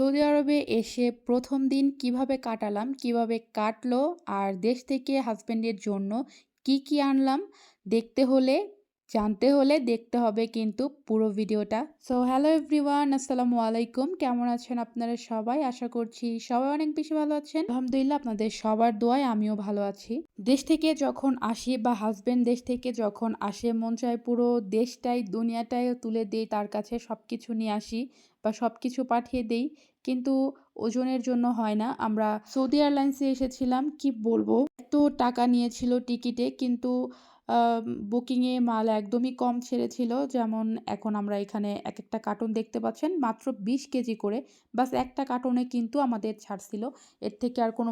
Saudi আরবে এসে প্রথম দিন কীভাবে কাটালাম, কীভাবে কাটলো আর দেশ থেকে হাজব্যান্ডের জন্য কি, কি আনলাম দেখতে হলে, জানতে হলে দেখতে হবে কিন্তু পুরো ভিডিওটা। সো হ্যালো এভরিওয়ান, আসসালামু আলাইকুম। কেমন আছেন আপনারা সবাই? আশা করছি সবাই অনেক বেশি ভালো আছেন। আলহামদুলিল্লাহ আপনাদের সবার দোয়ায় আমিও ভালো আছি। দেশ থেকে যখন আসি বা হাসব্যান্ড দেশ থেকে যখন আসে মন চায় পুরো দেশটাই দুনিয়াটাই তুলে দেই তার কাছে সব কিছু নিয়ে আসি বা সব কিছু পাঠিয়ে দেই। কিন্তু ওজনের জন্য হয় না। আমরা সৌদি এয়ারলাইন্সে এসেছিলাম কি বলব এত টাকা নিয়েছিল টিকিটে কিন্তু বুকিংয়ে মাল একদমই কম ছেড়েছিল। যেমন এখন আমরা এখানে এক একটা কার্টুন দেখতে পাচ্ছেন, মাত্র ২০ কেজি করে। বাস একটা কার্টুনে কিন্তু আমাদের ছাড়ছিল। এর থেকে আর কোনো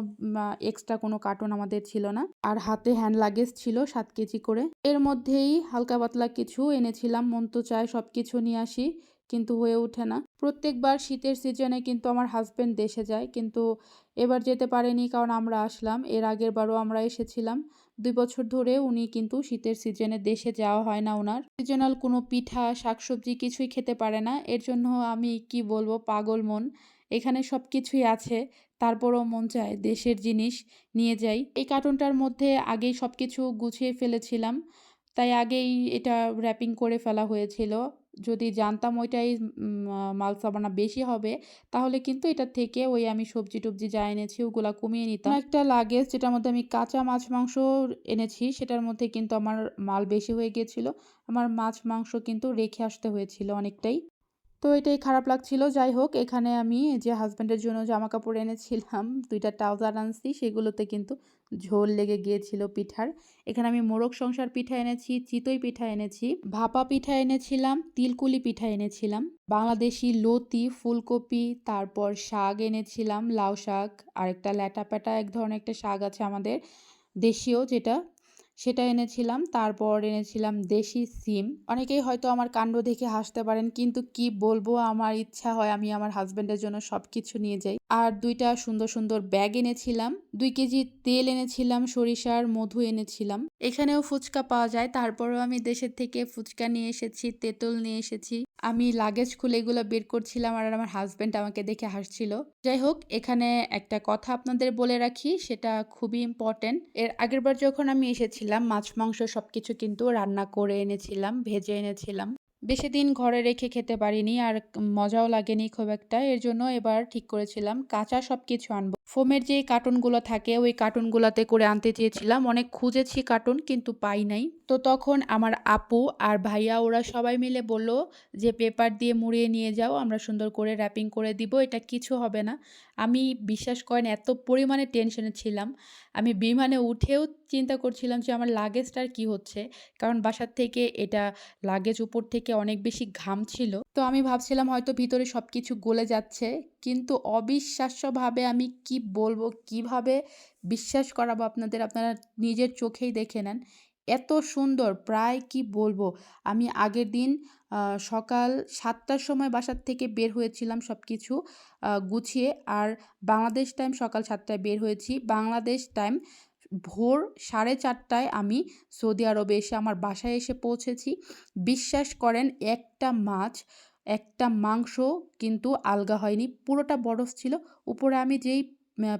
এক্সট্রা কোনো কার্টুন আমাদের ছিল না। আর হাতে হ্যান্ড লাগেজ ছিল সাত কেজি করে। এর মধ্যেই হালকা পাতলা কিছু এনেছিলাম। মন তো চায় সব কিছু নিয়ে আসি। কিন্তু হয়ে ওঠে না। প্রত্যেকবার শীতের সিজনে কিন্তু আমার হাসব্যান্ড দেশে যায়। কিন্তু এবার যেতে পারেনি কারণ আমরা আসলাম। এর আগের বারও আমরা এসেছিলাম। ২ বছর ধরে উনি কিন্তু শীতের সিজনে দেশে যাওয়া হয় না ওনার সিজনাল কোনো পিঠা, শাকসবজি কিছুই খেতে পারে না। এর জন্য আমি কি বলব পাগল মন। এখানে সব কিছুই আছে। তারপরও মন চায় দেশের জিনিস নিয়ে যাই। এই কার্টুনটার মধ্যে আগেই সব কিছু গুছিয়ে ফেলেছিলাম। তাই আগেই এটা র‍্যাপিং করে ফেলা হয়েছিল। যদি জানতাম ওইটাই উম মাল সামানা বেশি হবে, তাহলে কিন্তু এটা থেকে ওই আমি সবজি-টবজি যা এনেছি ওগুলা কমিয়ে নিতাম। একটা লাগেজ যেটার মধ্যে আমি কাঁচা মাছ মাংস এনেছি, সেটার মধ্যে কিন্তু আমার মাল বেশি হয়ে গিয়েছিল। আমার মাছ মাংস কিন্তু রেখে আসতে হয়েছিল অনেকটাই। তো এটাই খারাপ লাগছিল। যাই হোক এখানে আমি যে হাজব্যান্ডের জন্য জামা কাপড় এনেছিলাম ২ টা ট্রাউজার আনছি সেগুলোতে কিন্তু ঝোল লেগে গিয়েছিল পিঠার। এখানে আমি মোরগ সংসার পিঠা এনেছি, চিতই পিঠা এনেছি, ভাপা পিঠা এনেছিলাম, তিলকুলি পিঠা এনেছিলাম, বাংলাদেশি লতি, ফুলকপি, তারপর শাক এনেছিলাম, লাউ শাক, আরেকটা ল্যাটা-প্যাটা এক ধরনের একটা শাক আছে আমাদের দেশীয় যেটা সেটা এনেছিলাম। তারপর এনেছিলাম দেশি সিম। অনেকেই হয়তো আমার কাণ্ড দেখে হাসতে পারেন কিন্তু কি বলব আমার ইচ্ছা হয় আমি আমার হাসব্যান্ডের জন্য সব কিছু নিয়ে যাই। আর দুইটা সুন্দর, সুন্দর ব্যাগ এনেছিলাম। দুই কেজি তেল এনেছিলাম, সরিষার মধু এনেছিলাম। এখানেও ফুচকা পাওয়া যায় তারপরেও আমি দেশের থেকে ফুচকা নিয়ে এসেছি, তেঁতুল নিয়ে এসেছি। আমি লাগেজ খুলে এগুলো বের করছিলাম আর আমার হাসব্যান্ড আমাকে দেখে হাসছিল। যাই হোক এখানে একটা কথা আপনাদের বলে রাখি সেটা খুবই ইম্পর্টেন্ট। এর আগেরবার যখন আমি এসেছিলাম মাছ মাংস সবকিছু কিন্তু রান্না করে এনেছিলাম, ভেজে এনেছিলাম। বেশি দিন ঘরে রেখে খেতে পারিনি আর মজাও লাগেনি খুব একটা। এর জন্য এবার ঠিক করেছিলাম কাঁচা সবকিছু আনব। ফোমের যে কার্টুনগুলো থাকে ওই কার্টুনগুলোতে করে আনতে চেয়েছিলাম। অনেক খুঁজেছি কার্টুন কিন্তু পাই নাই। তো তখন আমার আপু আর ভাইয়া ওরা সবাই মিলে বলল যে পেপার দিয়ে মুড়িয়ে নিয়ে যাও আমরা সুন্দর করে র‍্যাপিং করে দিব এটা কিছু হবে না। আমি বিশ্বাস করেন এত পরিমাণে টেনশনে ছিলাম। আমি বিমানে উঠেও চিন্তা করছিলাম যে আমার লাগেজটার কি হচ্ছে। কারণ বাসার থেকে এটা লাগেজ উপর থেকে অনেক বেশি ঘাম ছিল। তো আমি ভাবছিলাম হয়তো ভিতরে সব কিছু গলে যাচ্ছে। কিন্তু অবিশ্বাস্যভাবে আমি কি বলব, কীভাবে বিশ্বাস করাবো আপনাদের আপনারা নিজের চোখেই দেখে নেন। এত সুন্দর প্রায় কি বলব আমি আগের দিন সকাল সাতটার সময় বাসার থেকে বের হয়েছিলাম সব কিছু গুছিয়ে আর বাংলাদেশ টাইম সকাল সাতটায় বের হয়েছি। বাংলাদেশ টাইম ভোর সাড়ে চারটায় আমি সৌদি আরবে এসে আমার বাসায় এসে পৌঁছেছি। বিশ্বাস করেন একটা মাছ, একটা মাংস কিন্তু আলগা হয়নি। পুরোটা বরফ ছিল। উপরে আমি যেই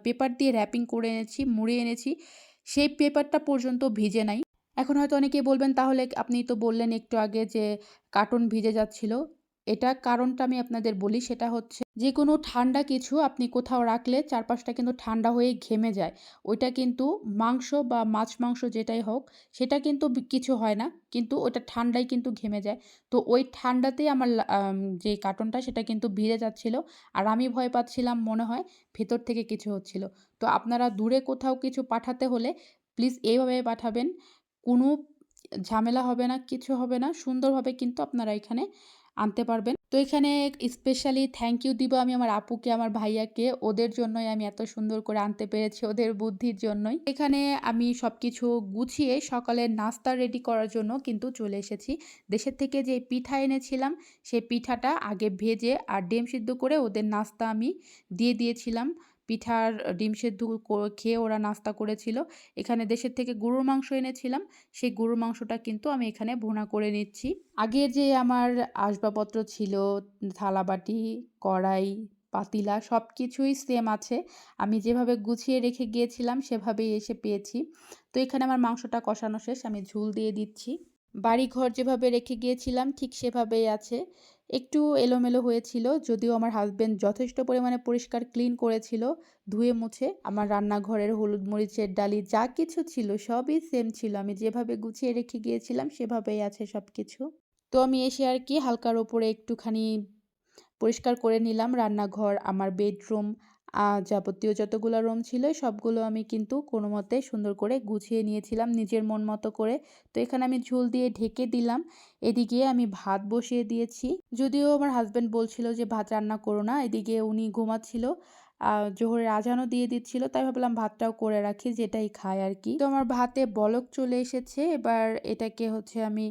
পেপার দিয়ে র‍্যাপিং করে এনেছি, মুড়ে এনেছি সেই পেপারটা পর্যন্ত ভিজে নাই। এখন হয়তো অনেকেই বলবেন তাহলে আপনি তো বললেন একটু আগে যে কার্টুন ভিজে যাচ্ছিল। এটা কারণটা আমি আপনাদের বলি সেটা হচ্ছে যে কোনো ঠান্ডা কিছু আপনি কোথাও রাখলে চারপাশটা কিন্তু ঠান্ডা হয়ে ঘেমে যায়। ওইটা কিন্তু মাংস বা মাছ মাংস যেটাই হোক সেটা কিন্তু কিছু হয় না। কিন্তু ওটা ঠান্ডায় কিন্তু ঘেমে যায়। তো ওই ঠান্ডাতেই আমার যে কার্টুনটা সেটা কিন্তু ভিজে যাচ্ছিল। আর আমি ভয় পাচ্ছিলাম মনে হয় ভেতর থেকে কিছু হচ্ছিল। তো আপনারা দূরে কোথাও কিছু পাঠাতে হলে প্লিজ এইভাবে পাঠাবেন। কোনো ঝামেলা হবে না, কিছু হবে না। সুন্দরভাবে কিন্তু আপনারা এখানে আনতে পারবেন। তো এখানে স্পেশালি থ্যাংক ইউ দিব আমি আমার আপুকে, আমার ভাইয়াকে। ওদের জন্যই আমি এত সুন্দর করে আনতে পেরেছি ওদের বুদ্ধির জন্যই। এখানে আমি সব কিছু গুছিয়ে সকালের নাস্তা রেডি করার জন্য কিন্তু চলে এসেছি। দেশের থেকে যে পিঠা এনেছিলাম সেই পিঠাটা আগে ভেজে আর ডিম সিদ্ধ করে ওদের নাস্তা আমি দিয়ে দিয়েছিলাম। পিঠার ডিম সেদ্ধ খেয়ে ওরা নাস্তা করেছিল। এখানে দেশের থেকে গরুর মাংস এনেছিলাম। সেই গরুর মাংসটা কিন্তু আমি এখানে ভুনা করে নিচ্ছি। আগে যে আমার আসবাবপত্র ছিল থালাবাটি, কড়াই, পাতিলা সব কিছুই সেম আছে আমি যেভাবে গুছিয়ে রেখে গিয়েছিলাম সেভাবেই এসে পেয়েছি তো এখানে আমার মাংসটা কষানো শেষ আমি ঝুল দিয়ে দিচ্ছি বাড়ি ঘর যেভাবে রেখে গিয়েছিলাম ঠিক সেভাবেই আছে একটু এলোমেলো হয়েছিল, যদিও আমার হাজব্যান্ড যথেষ্ট পরিমাণে পরিষ্কার ক্লিন করেছিল, ধুয়ে মুছে আমার রান্নাঘরের হলুদ মরিচের ডালি যা কিছু ছিল সবই সেম ছিল। আমি যেভাবে গুছিয়ে রেখে গিয়েছিলাম সেভাবেই আছে সব কিছু তো আমি এসে আর কি হালকার ওপরে একটুখানি পরিষ্কার করে নিলাম রান্নাঘর, আমার বেডরুম যাবতীয় যতগুলো রুম ছিল, সবগুলো আমি কিন্তু কোনো মতে সুন্দর করে গুছিয়ে নিয়েছিলাম নিজের মন মতো করে। তো এখানে আমি ঝুল দিয়ে ঢেকে দিলাম। এদিকে আমি ভাত বসিয়ে দিয়েছি। যদিও আমার হাজব্যান্ড বলছিল যে, ভাত রান্না করো না। এদিকে উনি ঘুমাচ্ছিল। জোহরের আজানও দিয়ে দিচ্ছিল। তাই ভাবলাম ভাতটাও করে রাখি, যেটাই খায় আর কি তো আমার ভাতে বলক চলে এসেছে। এবার এটাকে হচ্ছে আমি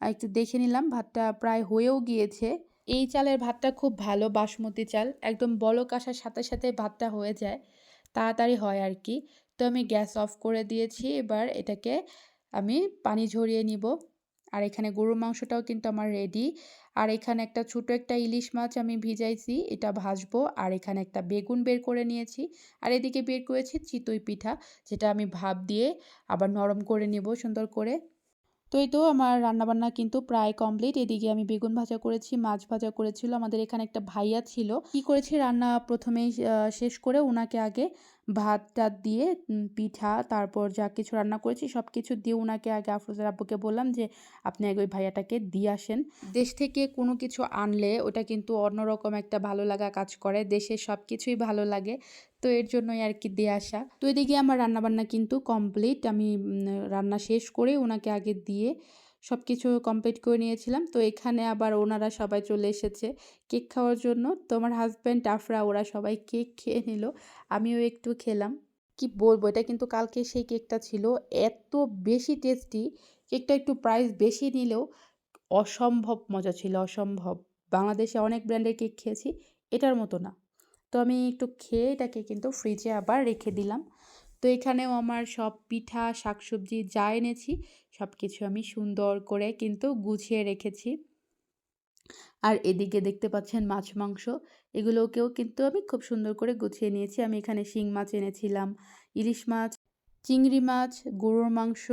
একটু দেখে নিলাম। ভাতটা প্রায় হয়েও গিয়েছে। এই চালের ভাতটা খুব ভালো বাসমতি চাল। একদম বলক আসার সাথে সাথে ভাতটা হয়ে যায়, তাড়াতাড়ি হয় আর কি। তো আমি গ্যাস অফ করে দিয়েছি, এবার এটাকে আমি পানি ঝরিয়ে নিব। আর এখানে গরুর মাংসটাও কিন্তু আমার রেডি আর এখানে একটা ছোটো একটা ইলিশ মাছ আমি ভিজাইছি, এটা ভাজবো। আর এখানে একটা বেগুন বের করে নিয়েছি। আর এদিকে বের করেছি চিতই পিঠা, যেটা আমি ভাপ দিয়ে আবার নরম করে নিব সুন্দর করে। তো এই তো আমার রান্নাবান্না কিন্তু প্রায় কমপ্লিট এদিকে আমি বেগুন ভাজা করেছি, মাছ ভাজা করেছিল। আমাদের এখানে একটা ভাইয়া ছিল। কি করেছি? রান্না প্রথমেই শেষ করে ওনাকে আগে ভাত টাত দিয়ে পিঠা, তারপর যা কিছু রান্না করেছি সব কিছু দিয়ে ওনাকে আগে আফরোজার আব্বুকে বললাম যে, আপনি আগে ওই ভাইয়াটাকে দিয়ে আসেন। দেশ থেকে কোনো কিছু আনলে ওটা কিন্তু অন্যরকম একটা ভালো লাগা কাজ করে। দেশের সব কিছুই ভালো লাগে, তো এর জন্যই আর কি দিয়ে আসা। তো এদিকে আমার রান্নাবান্না কিন্তু কমপ্লিট আমি রান্না শেষ করে ওনাকে আগে দিয়ে সব কিছু কমপ্লিট করে নিয়েছিলাম। তো এখানে আবার ওনারা সবাই চলে এসেছে কেক খাওয়ার জন্য। তো আমার হাজব্যান্ড আফরা, ওরা সবাই কেক খেয়ে নিল। আমিও একটু খেলাম। কি বলব, এটা কিন্তু কালকে সেই কেকটা ছিল। এত বেশি টেস্টি কেকটা একটু প্রাইস বেশি নিলেও অসম্ভব মজা ছিল, অসম্ভব। বাংলাদেশে অনেক ব্র্যান্ডের কেক খেয়েছি, এটার মতো না। তো আমি একটু খেয়ে এটাকে কিন্তু ফ্রিজে আবার রেখে দিলাম। তো এখানেও আমার সব পিঠা, শাকসবজি যা এনেছি সব কিছু আমি সুন্দর করে কিন্তু গুছিয়ে রেখেছি। আর এদিকে দেখতে পাচ্ছেন মাছ, মাংস, এগুলোকেও কিন্তু আমি খুব সুন্দর করে গুছিয়ে নিয়েছি। আমি এখানে শিং মাছ এনেছিলাম, ইলিশ মাছ, চিংড়ি মাছ, গরুর মাংস,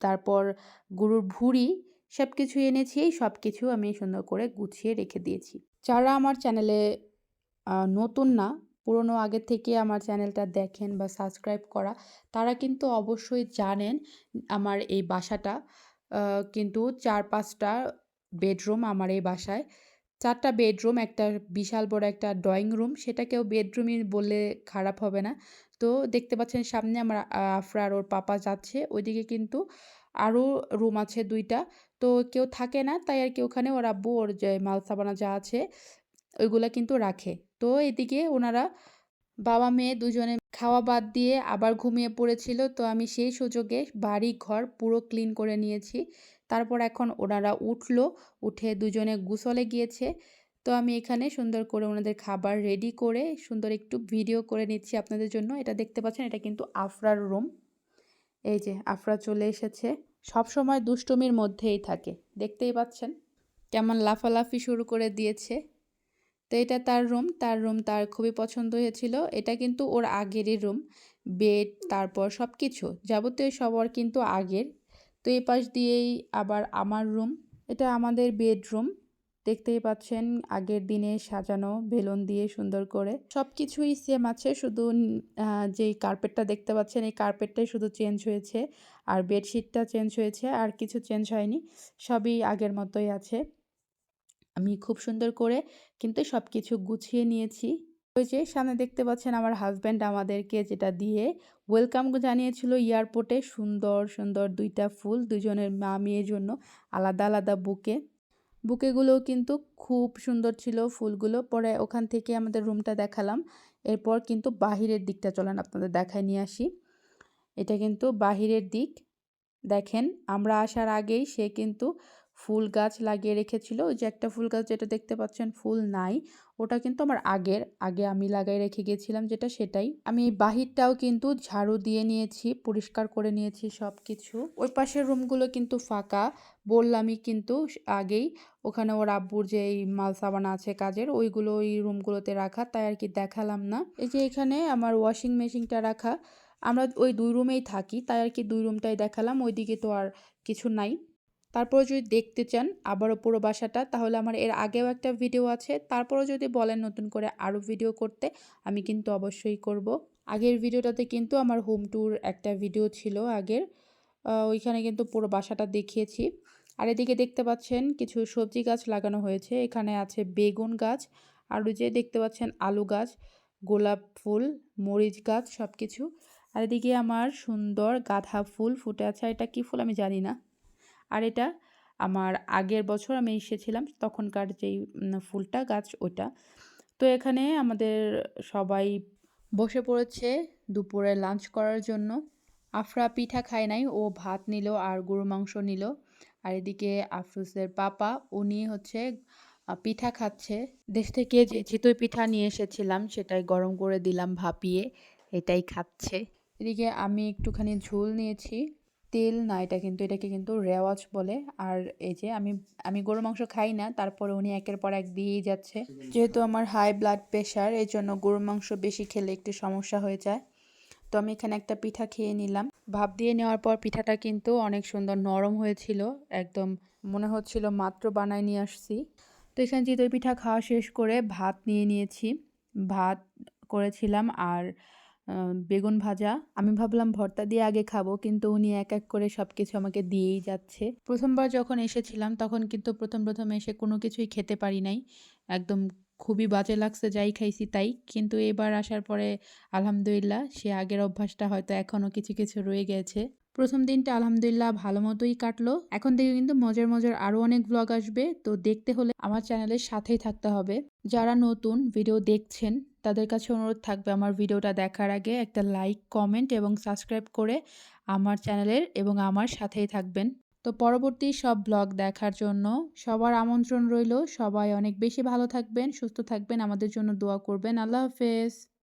তারপর গরুর ভুড়ি সব কিছু এনেছি। এই সব কিছু আমি সুন্দর করে গুছিয়ে রেখে দিয়েছি। যারা আমার চ্যানেলে নতুন না পুরনো আগের থেকে আমার চ্যানেলটা দেখেন বা সাবস্ক্রাইব করা, তারা কিন্তু অবশ্যই জানেন আমার এই বাসাটা। কিন্তু চার পাঁচটা বেডরুম আমার এই বাসায়। চারটা বেডরুম, একটা বিশাল বড় একটা ড্রয়িং রুম সেটাকেও বেডরুমই বললে খারাপ হবে না। তো দেখতে পাচ্ছেন সামনে আমার আফরার ওর পাপা যাচ্ছে, ওইদিকে কিন্তু আরও রুম আছে দুইটা। তো কেউ থাকে না, তাই আর কি ওখানে ওর আব্বু, ওর যে মাল সাবানা যা আছে ওইগুলা কিন্তু রাখে। তো এদিকে ওনারা বাবা মেয়ে দুজনে খাওয়া বাদ দিয়ে আবার ঘুমিয়ে পড়েছিল। তো আমি সেই সুযোগে বাড়ি ঘর পুরো ক্লিন করে নিয়েছি। তারপর এখন ওনারা উঠল, উঠে দুজনে গুসলে গিয়েছে। তো আমি এখানে সুন্দর করে ওনাদের খাবার রেডি করে সুন্দর একটু ভিডিও করে নিচ্ছি আপনাদের জন্য। এটা দেখতে পাচ্ছেন, এটা কিন্তু আফরার রুম। এই যে আফরা চলে এসেছে। সব সময় দুষ্টমির মধ্যেই থাকে। দেখতেই পাচ্ছেন, কেমন লাফালাফি শুরু করে দিয়েছে। তো এটা তার রুম তার রুম তার খুবই পছন্দ হয়েছিল। এটা কিন্তু ওর আগেরই রুম বেড তারপর সব কিছু যাবতীয় সবার কিন্তু আগের। তো এই পাশ দিয়েই আবার আমার রুম এটা আমাদের বেডরুম দেখতেই পাচ্ছেন আগের দিনে সাজানো, বেলুন দিয়ে সুন্দর করে। সব কিছুই সেম আছে, শুধু যেই কার্পেটটা দেখতে পাচ্ছেন, এই কার্পেটটাই শুধু চেঞ্জ হয়েছে। আর বেডশিটটা চেঞ্জ হয়েছে, আর কিছু চেঞ্জ হয়নি, সবই আগের মতোই আছে। আমি খুব সুন্দর করে কিন্তু সব কিছু গুছিয়ে নিয়েছি। ওই যে সামনে দেখতে পাচ্ছেন আমার হাজব্যান্ড আমাদেরকে যেটা দিয়ে ওয়েলকাম জানিয়েছিল এয়ারপোর্টে সুন্দর সুন্দর দুইটা ফুল দুজনের মা মেয়ের জন্য আলাদা আলাদা বুকে। বুকেগুলোও কিন্তু খুব সুন্দর ছিল ফুলগুলো। পরে ওখান থেকে আমাদের রুমটা দেখালাম। এরপর কিন্তু বাহিরের দিকটা চলেন আপনাদের দেখায় নিয়ে আসি। এটা কিন্তু বাহিরের দিক। দেখেন, আমরা আসার আগেই সে কিন্তু ফুল গাছ লাগিয়ে রেখেছিল। ওই যে একটা ফুল গাছ যেটা দেখতে পাচ্ছেন, ফুল নাই। ওটা কিন্তু আমার আগের। আগে আমি লাগাই রেখে গেছিলাম যেটা সেটাই। আমি এই বাহিরটাও কিন্তু ঝাড়ু দিয়ে নিয়েছি, পরিষ্কার করে নিয়েছি সব কিছু ওই পাশের রুমগুলো কিন্তু ফাঁকা। বললামই কিন্তু আগেই, ওখানে ওর আব্বুর যে এই মাল সাবান আছে কাজের, ওইগুলো ওই রুমগুলোতে রাখা। তাই আর কি দেখালাম না। এই যে এখানে আমার ওয়াশিং মেশিনটা রাখা। আমরা ওই দুই রুমেই থাকি, তাই আর কি দুই রুমটাই দেখালাম। ওইদিকে তো আর কিছু নাই। তারপরে যদি দেখতে চান আবারও পুরো বাসাটা, তাহলে আমার এর আগেও একটা ভিডিও আছে। তারপরেও যদি বলেন নতুন করে আরও ভিডিও করতে, আমি কিন্তু অবশ্যই করব। আগের ভিডিওটাতে কিন্তু আমার হোম ট্যুর একটা ভিডিও ছিল আগের। ওইখানে কিন্তু পুরো বাসাটা দেখিয়েছি। আর এদিকে দেখতে পাচ্ছেন কিছু সবজি গাছ লাগানো হয়েছে। এখানে আছে বেগুন গাছ, আর যে দেখতে পাচ্ছেন আলু গাছ, গোলাপ ফুল, মরিচ গাছ সব কিছু আর এদিকে আমার সুন্দর গাঁদা ফুল ফুটে আছে। এটা কি ফুল আমি জানি না। আর এটা আমার আগের বছর আমি এসেছিলাম তখনকার যেই ফুলটা গাছ ওটা তো এখানে আমাদের সবাই বসে পড়েছে দুপুরে লাঞ্চ করার জন্য। আফরা পিঠা খায় নাই, ও ভাত নিল আর গরু মাংস নিল। আর এদিকে আফরুসের পাপা, উনি হচ্ছে পিঠা খাচ্ছে। দেশ থেকে যে চিতই পিঠা নিয়ে এসেছিলাম সেটাই গরম করে দিলাম ভাপিয়ে, এটাই খাচ্ছে। এদিকে আমি একটুখানি ঝোল নিয়েছি। তেল না, এটা কিন্তু, এটাকে কিন্তু রেওয়াজ বলে। আর এই যে আমি আমি গরু মাংস খাই না, তারপরে উনি একের পর এক দিয়েই যাচ্ছে। যেহেতু আমার হাই ব্লাড প্রেশার এই জন্য গরুর মাংস বেশি খেলে একটু সমস্যা হয়ে যায়। তো আমি এখানে একটা পিঠা খেয়ে নিলাম। ভাপ দিয়ে নেওয়ার পর পিঠাটা কিন্তু অনেক সুন্দর নরম হয়েছিল। একদম মনে হচ্ছিল মাত্র বানায় নিয়ে আসছি। তো এখানে চিতই পিঠা খাওয়া শেষ করে ভাত নিয়ে নিয়েছি। ভাত করেছিলাম আর বেগুন ভাজা। আমি ভাবলাম ভর্তা দিয়ে আগে খাব, কিন্তু উনি এক এক করে সব কিছু আমাকে দিয়েই যাচ্ছে। প্রথমবার যখন এসেছিলাম, তখন কিন্তু প্রথম প্রথম এসে কোনো কিছুই খেতে পারি নাই। একদম খুবই বাজে লাগছে যাই খাইছি তাই। কিন্তু এবার আসার পরে, আলহামদুলিল্লাহ, সে আগের অভ্যাসটা হয়তো এখনও কিছু কিছু রয়ে গেছে। প্রথম দিনটা আলহামদুলিল্লাহ ভালো মতোই কাটলো। এখন থেকে কিন্তু মজার মজার আরও অনেক ব্লগ আসবে। তো দেখতে হলে আমার চ্যানেলের সাথেই থাকতে হবে। যারা নতুন ভিডিও দেখছেন তাদের কাছে অনুরোধ থাকবে আমার ভিডিওটা দেখার আগে একটা লাইক, কমেন্ট এবং সাবস্ক্রাইব করে আমার চ্যানেলের এবং আমার সাথেই থাকবেন। তো পরবর্তী সব ব্লগ দেখার জন্য সবার আমন্ত্রণ রইল। সবাই অনেক বেশি ভালো থাকবেন, সুস্থ থাকবেন। আমাদের জন্য দোয়া করবেন। আল্লাহ হাফেজ।